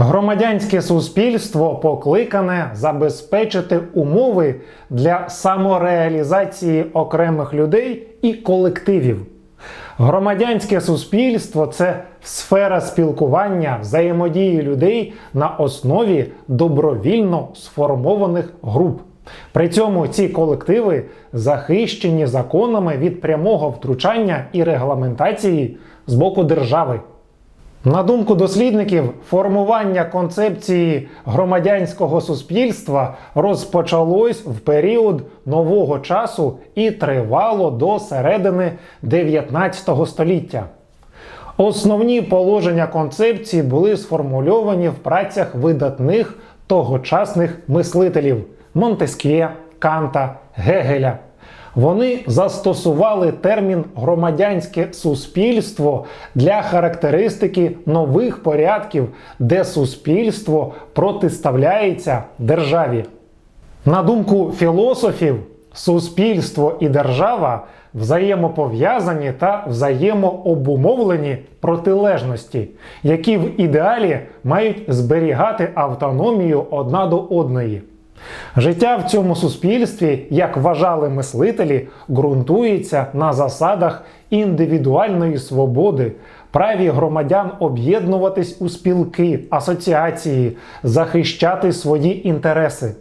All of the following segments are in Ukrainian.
Громадянське суспільство покликане забезпечити умови для самореалізації окремих людей і колективів. Громадянське суспільство це сфера спілкування, взаємодії людей на основі добровільно сформованих груп. При цьому ці колективи захищені законами від прямого втручання і регламентації з боку держави. На думку дослідників, формування концепції громадянського суспільства розпочалось в період нового часу і тривало до середини 19 століття. Основні положення концепції були сформульовані в працях видатних тогочасних мислителів Монтескє, Канта, Гегеля. Вони застосували термін громадянське суспільство для характеристики нових порядків, де суспільство протиставляється державі. На думку філософів, суспільство і держава взаємопов'язані та взаємообумовлені протилежності, які в ідеалі мають зберігати автономію одна до одної. Життя в цьому суспільстві, як вважали мислителі, ґрунтується на засадах індивідуальної свободи, праві громадян об'єднуватись у спілки, асоціації, захищати свої інтереси.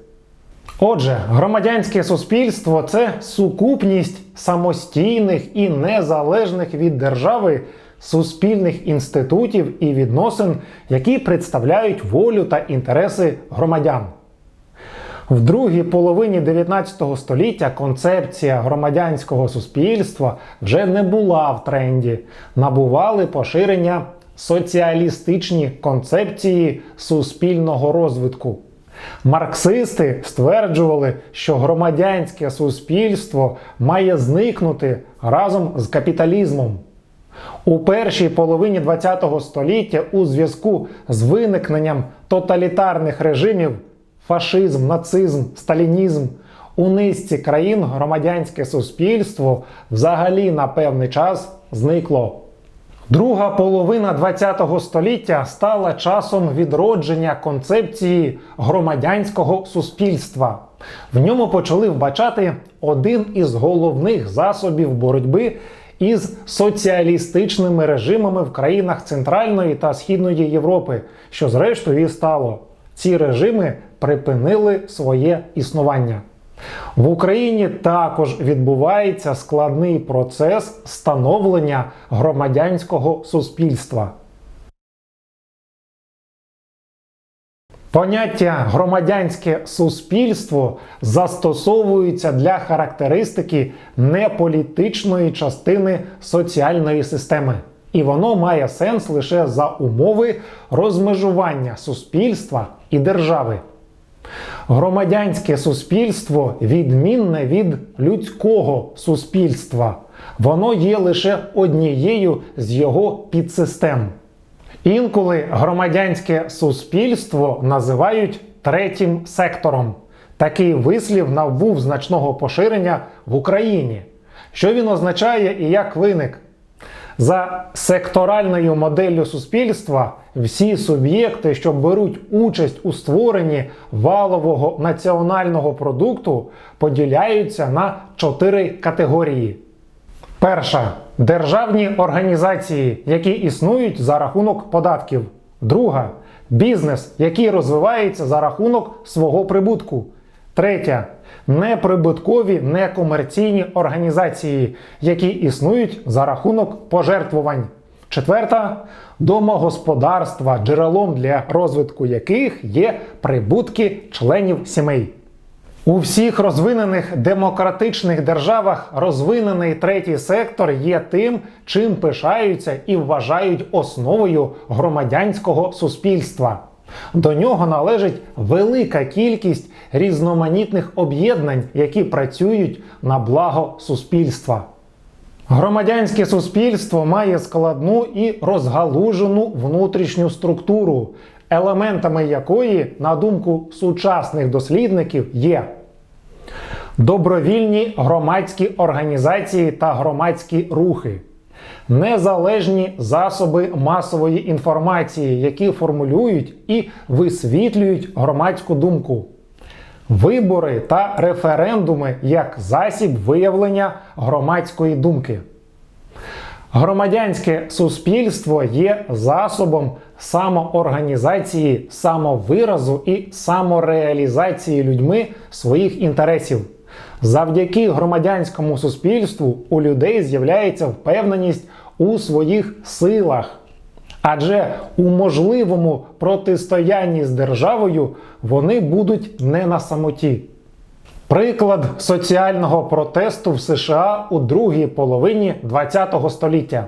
Отже, громадянське суспільство це сукупність самостійних і незалежних від держави суспільних інститутів і відносин, які представляють волю та інтереси громадян. В другій половині 19 століття концепція громадянського суспільства вже не була в тренді, набували поширення соціалістичні концепції суспільного розвитку. Марксисти стверджували, що громадянське суспільство має зникнути разом з капіталізмом. У першій половині ХХ століття у зв'язку з виникненням тоталітарних режимів фашизм, нацизм, сталінізм у низці країн громадянське суспільство взагалі на певний час зникло. Друга половина ХХ століття стала часом відродження концепції громадянського суспільства. В ньому почали вбачати один із головних засобів боротьби із соціалістичними режимами в країнах Центральної та Східної Європи, що зрештою і стало. Ці режими припинили своє існування. В Україні також відбувається складний процес становлення громадянського суспільства. Поняття громадянське суспільство застосовується для характеристики неполітичної частини соціальної системи, і воно має сенс лише за умови розмежування суспільства і держави. Громадянське суспільство відмінне від людського суспільства. Воно є лише однією з його підсистем. Інколи громадянське суспільство називають третім сектором. Такий вислів набув значного поширення в Україні. Що він означає і як виник? За секторальною моделлю суспільства всі суб'єкти, що беруть участь у створенні валового національного продукту, поділяються на чотири категорії. Перша державні організації, які існують за рахунок податків. Друга бізнес, який розвивається за рахунок свого прибутку. Третя неприбуткові некомерційні організації, які існують за рахунок пожертвувань. Четверта домогосподарства, джерелом для розвитку яких є прибутки членів сімей. У всіх розвинених демократичних державах розвинений третій сектор є тим, чим пишаються і вважають основою громадянського суспільства. До нього належить велика кількість різноманітних об'єднань, які працюють на благо суспільства. Громадянське суспільство має складну і розгалужену внутрішню структуру, елементами якої, на думку сучасних дослідників, є добровільні громадські організації та громадські рухи, незалежні засоби масової інформації, які формулюють і висвітлюють громадську думку. Вибори та референдуми як засіб виявлення громадської думки. Громадянське суспільство є засобом самоорганізації, самовиразу і самореалізації людьми своїх інтересів. Завдяки громадянському суспільству у людей з'являється впевненість у своїх силах. Адже у можливому протистоянні з державою вони будуть не на самоті. Приклад соціального протесту в США у другій половині ХХ століття.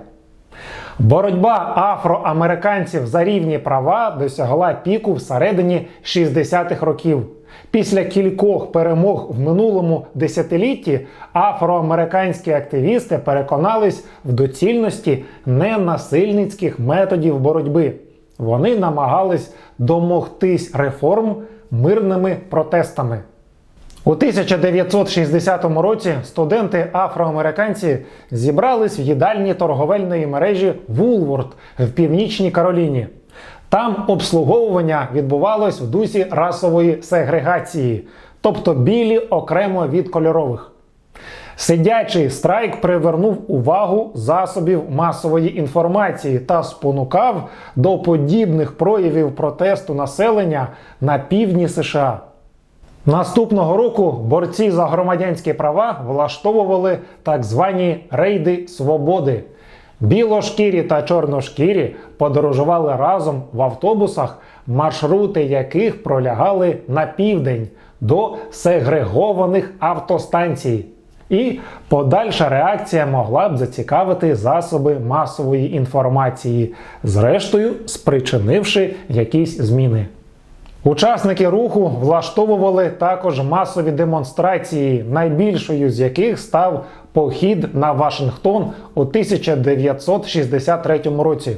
Боротьба афроамериканців за рівні права досягла піку всередині 60-х років. Після кількох перемог в минулому десятилітті афроамериканські активісти переконались в доцільності ненасильницьких методів боротьби. Вони намагались домогтись реформ мирними протестами. У 1960 році студенти афроамериканці зібрались в їдальні торговельної мережі Woolworth в північній Кароліні. Там обслуговування відбувалось в дусі расової сегрегації, тобто білі окремо від кольорових. Сидячий страйк привернув увагу засобів масової інформації та спонукав до подібних проявів протесту населення на півдні США. Наступного року борці за громадянські права влаштовували так звані рейди свободи. Білошкірі та чорношкірі подорожували разом в автобусах, маршрути яких пролягали на південь до сегрегованих автостанцій. І подальша реакція могла б зацікавити засоби масової інформації, зрештою спричинивши якісь зміни. Учасники руху влаштовували також масові демонстрації, найбільшою з яких став похід на Вашингтон у 1963 році.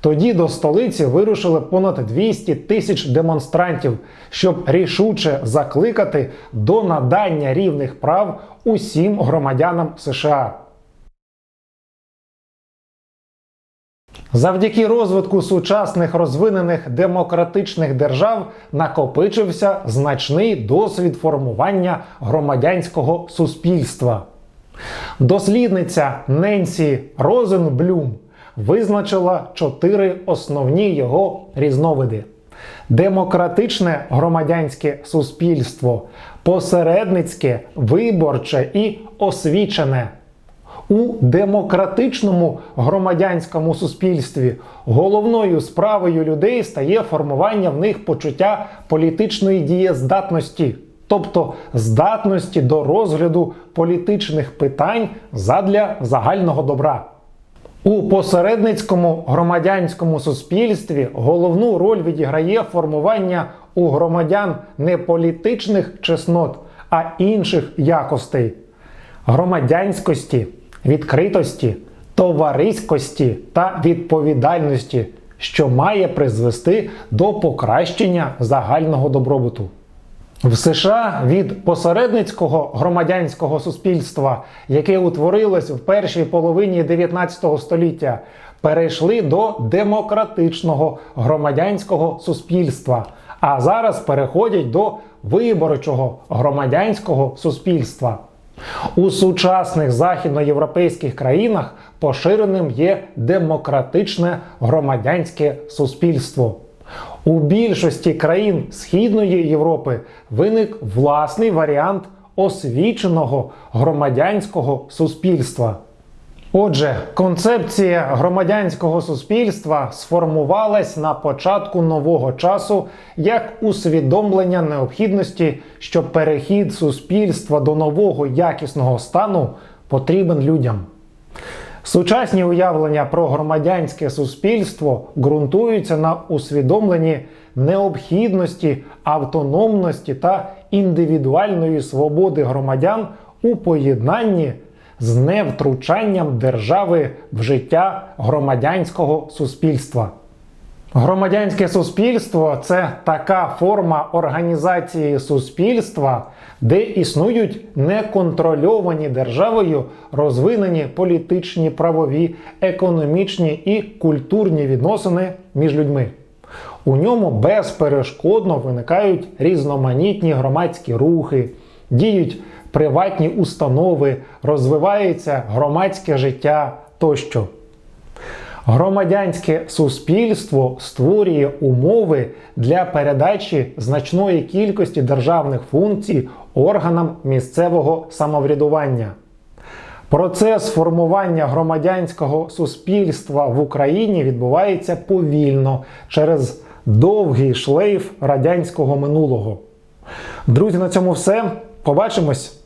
Тоді до столиці вирушили понад 200 тисяч демонстрантів, щоб рішуче закликати до надання рівних прав усім громадянам США. Завдяки розвитку сучасних розвинених демократичних держав накопичився значний досвід формування громадянського суспільства. Дослідниця Ненсі Розенблюм визначила чотири основні його різновиди: демократичне громадянське суспільство, посередницьке, виборче і освічене. У демократичному громадянському суспільстві головною справою людей стає формування в них почуття політичної дієздатності, тобто здатності до розгляду політичних питань задля загального добра. У посередницькому громадянському суспільстві головну роль відіграє формування у громадян не політичних чеснот, а інших якостей громадянськості відкритості, товариськості та відповідальності, що має призвести до покращення загального добробуту. В США від посередницького громадянського суспільства, яке утворилось в першій половині 19 століття, перейшли до демократичного громадянського суспільства, а зараз переходять до виборчого громадянського суспільства. У сучасних західноєвропейських країнах поширеним є демократичне громадянське суспільство. У більшості країн Східної Європи виник власний варіант освіченого громадянського суспільства. Отже, концепція громадянського суспільства сформувалась на початку нового часу як усвідомлення необхідності, що перехід суспільства до нового якісного стану потрібен людям. Сучасні уявлення про громадянське суспільство ґрунтуються на усвідомленні необхідності, автономності та індивідуальної свободи громадян у поєднанні з невтручанням держави в життя громадянського суспільства. Громадянське суспільство це така форма організації суспільства, де існують неконтрольовані державою розвинені політичні, правові, економічні і культурні відносини між людьми. У ньому безперешкодно виникають різноманітні громадські рухи, діють приватні установи, розвивається громадське життя тощо. Громадянське суспільство створює умови для передачі значної кількості державних функцій органам місцевого самоврядування. Процес формування громадянського суспільства в Україні відбувається повільно через довгий шлейф радянського минулого. Друзі, на цьому все. Побачимось!